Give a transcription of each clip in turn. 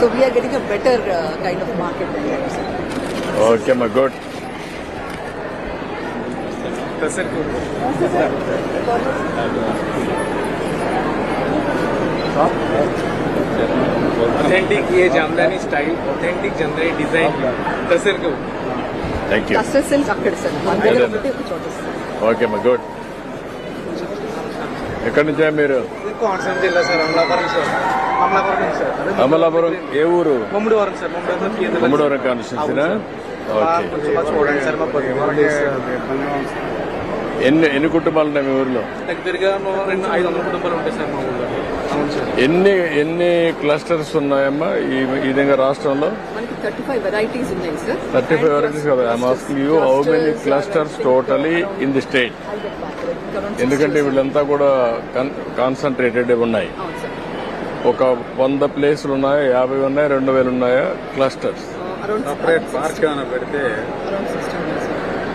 So we are getting a better kind of market okay my good authentic ये Jamdani style authentic genre design tussar को. Thank you tussar silk अकड़ sir okay my good ఎక్కడి నుంచా మీరు? కోనసీమ జిల్లా sir Amalapuram sir. Amalapuram sir. Amalapuram ఏ ఊరు? Mummidivaram sir Mummidivaram కాన్స్టిట్యూన్సీనా బాగా చూడండి సార్ మా ఎన్ని ఎన్ని కుటుంబాలు ఉన్నాయి మీ ఊర్లో? దగ్గరగా రెండు ఐదు వందల కుటుంబాలు ఉంటాయి సార్ మా సార్. ఎన్ని ఎన్ని క్లస్టర్స్ ఉన్నాయమ్మా ఈ ఈ విధంగా రాష్ట్రంలో? మనకి థర్టీ ఫైవ్ వెరైటీస్ ఉన్నాయి సార్. థర్టీ ఫైవ్ వెరైటీస్ కదా. I'm asking you how many clusters totally in the state ఎందుకంటే వీళ్ళంతా కూడా కాన్సన్ట్రేటెడ్ ఉన్నాయి. ఒక వంద ప్లేసులు ఉన్నాయా? యాభై ఉన్నాయా? రెండు వేలు ఉన్నాయా? క్లస్టర్స్. సపరేట్ పార్క్ ఏమైనా పెడితే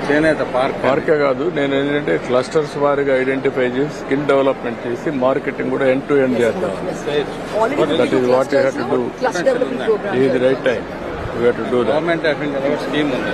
చేనేత పార్క్ పార్కే కాదు. నేను ఏంటంటే క్లస్టర్స్ వారిగా ఐడెంటిఫై చేసి స్కిల్ డెవలప్మెంట్ చేసి మార్కెటింగ్ కూడా ఎండ్ టు ఎండ్ చేద్దాం. have to do. Cluster development program ఇది right time you have to do that government scheme ఉంది.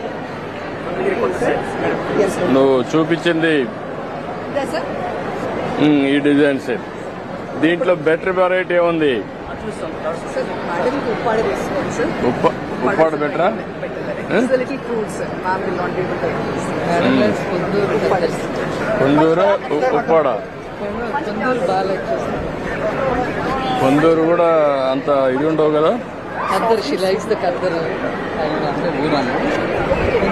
నువ్వు చూపించింది ఈ డిజైన్ డిజైన్స్. దీంట్లో బెటర్ వెరైటీ ఉంది ఉప్పాడు బెటర్ కొందూరు కూడా అంత ఇది ఉండవు కదా?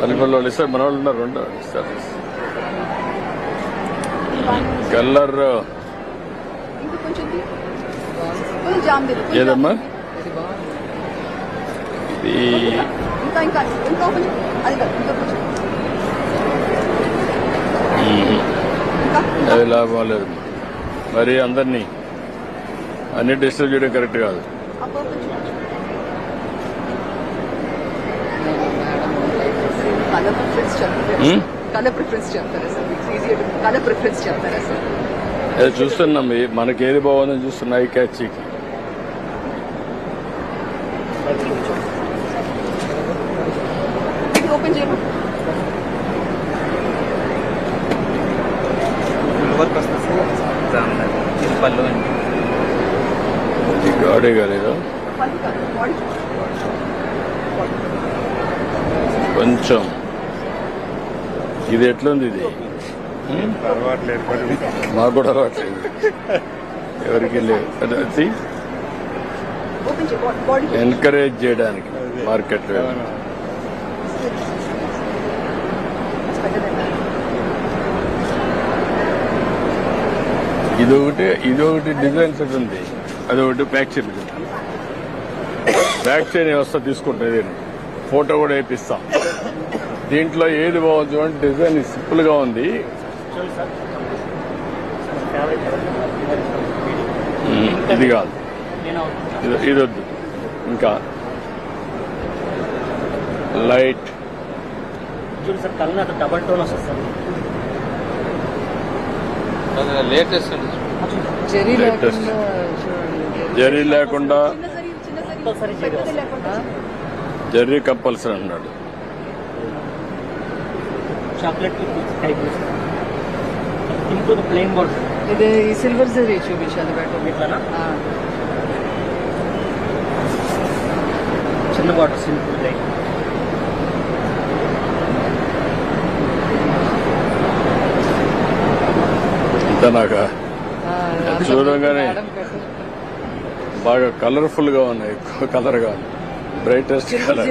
పల్లెపల్లి ఇస్తారు మన వాళ్ళు ఉన్నారు రెండు ఇస్తారు ఏదమ్మా అది లాభం లేదు. మరి అందరినీ అన్ని డిస్టర్బ్ చేయడం కరెక్ట్ కాదు అబ్బో కొంచెం కలర్ ప్రిఫరెన్స్ చెప్తారా Hmm? కలర్ ప్రిఫరెన్స్ చెప్తారా సార్? కలర్ ప్రిఫరెన్స్ చెప్తారా సార్? చూస్తున్నాం మనకి ఏది బాగుందని చూస్తున్నా ఈ ఓపెన్ చేయమా? పళ్ళు అండి గాడే కాలేదు? కొంచెం. ఇది ఎట్లుంది ఇది? మాకు కూడా అలవాట్లేదు. ఎవరికి లేదు ఎంకరేజ్ చేయడానికి మార్కెట్ ఇది ఒకటి ఇది ఒకటి డిజైన్ సెట్ ఉంది. అది ఒకటి బ్యాక్ సైడ్. బ్యాక్ సైడ్ వస్తా తీసుకుంటుంది ఫోటో కూడా వేపిస్తాం. దీంట్లో ఏది బాగుంది అంటే డిజైన్ సింపుల్గా ఉంది. ఇది కాదు. ఇది- ఇది వద్దు. ఇంకా. లైట్ డబల్ టోన్ వస్తుంది లేటెస్ట్ జరీ లేకుండా చిన్న సరి చిన్న సరి. కంపల్సరీ పెద్దది లేకుండా జరీ కంపల్సరీ అన్నాడు. Chocolate type simple plain border ఇది ఈ సిల్వర్ జరీ చూపించాలి బెటర్ ఇట్లానా? చిన్న బార్డర్ సింపుల్ అంత చూడంగానే. బాగా కలర్ఫుల్గా ఉన్నాయి ఎక్కువ కలర్గా బ్రైటెస్ట్ కలర్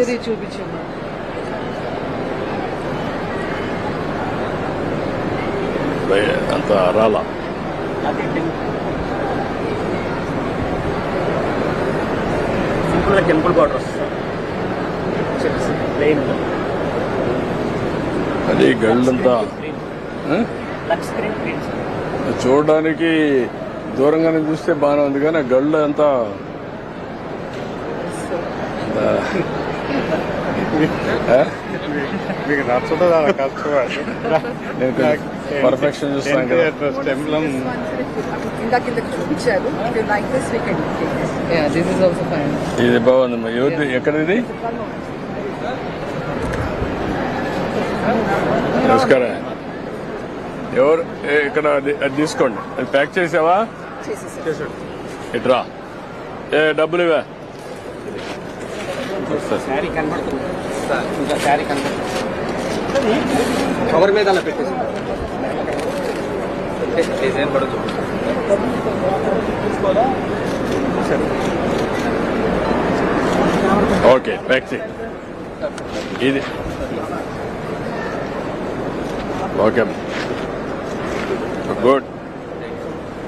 అంత రాలా. అది సింపుల్గా టెంపుల్ బార్డర్ వస్తుంది ప్లెయిన్ అది గళ్ళంతా చూడడానికి దూరంగానే చూస్తే బాగానే ఉంది కానీ గళ్ళు అంతా? మీకు నచ్చదు అలా కష్టపడి నేను పర్ఫెక్షన్ చూస్తాను కదా స్టెమ్లం ఇందాక ఇందాక చూపించారు. Like this weekend yeah this is also fine ఇది బాగుంది ఎవరిది? ఎక్కడిది? నమస్కారం. ఎవరు? ఏ, ఇక్కడ అది తీసుకోండి. అది ప్యాక్ చేసావా? ఇట్రా ఏ డబ్బులు ఇవా ఇంకా శారీ కనబడుతుంది కవర్ మీద అలా పెట్టేసి. డిజైన్ చూపిస్తాను ఓకే చేయి ఇది. ఓకే. గుడ్.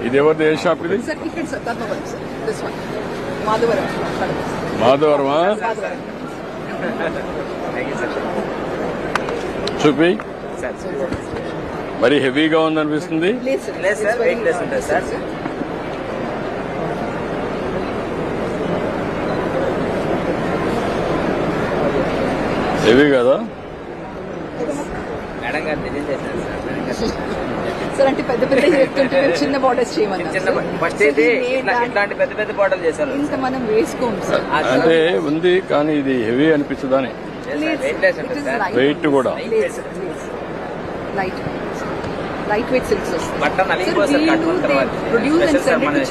ఇది ఎవరిది? ఏ షాప్ ఇది? సార్ ఇక్కడ sir Dharmavaram sir this one Madhavaram మాధవరమా Madhavaram చూపి మరి హెవీగా ఉందనిపిస్తుంది. హెవీ కదా మేడం గారు డిజైన్ చేశారు సార్ మేడం గారు సార్ అంటే పెద్ద పెద్ద చెప్తుంటే మేము చిన్న బార్డర్స్ చేయమన్నాం ఇంత మనం సార్ సార్, అంటే ఉంది కానీ ఇది హెవీ అనిపించదని వెయిట్ కూడా. లైట్ లైట్ వెయిట్ సిల్క్స్ వస్తాయి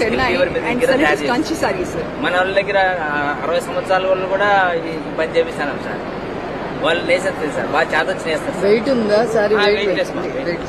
Chennai and Kanchi sorry sir మన వాళ్ళ దగ్గర అరవై సంవత్సరాల వాళ్ళు కూడా ఈ పని చేపిస్తాను సార్ వాళ్ళు నేసేస్తారు సార్ బాగా చేత సార్ వెయిట్ ఉందా? సారీ వెయిట్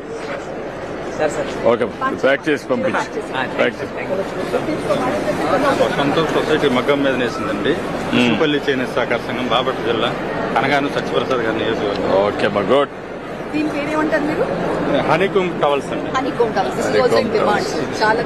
ఓకే ప్యాక్ చేసి పంపించు ప్యాక్. సంతోష్ సొసైటీ మగ్గం మీద నేసిందండి. చింపల్లి చేనేత సహకార సంఘం బాపట్ల జిల్లా. అనగాను సత్యప్రసాద్ గారి నియోజకవర్గం. ఓకే మా గుడ్ టవల్స్ అండి. చాలా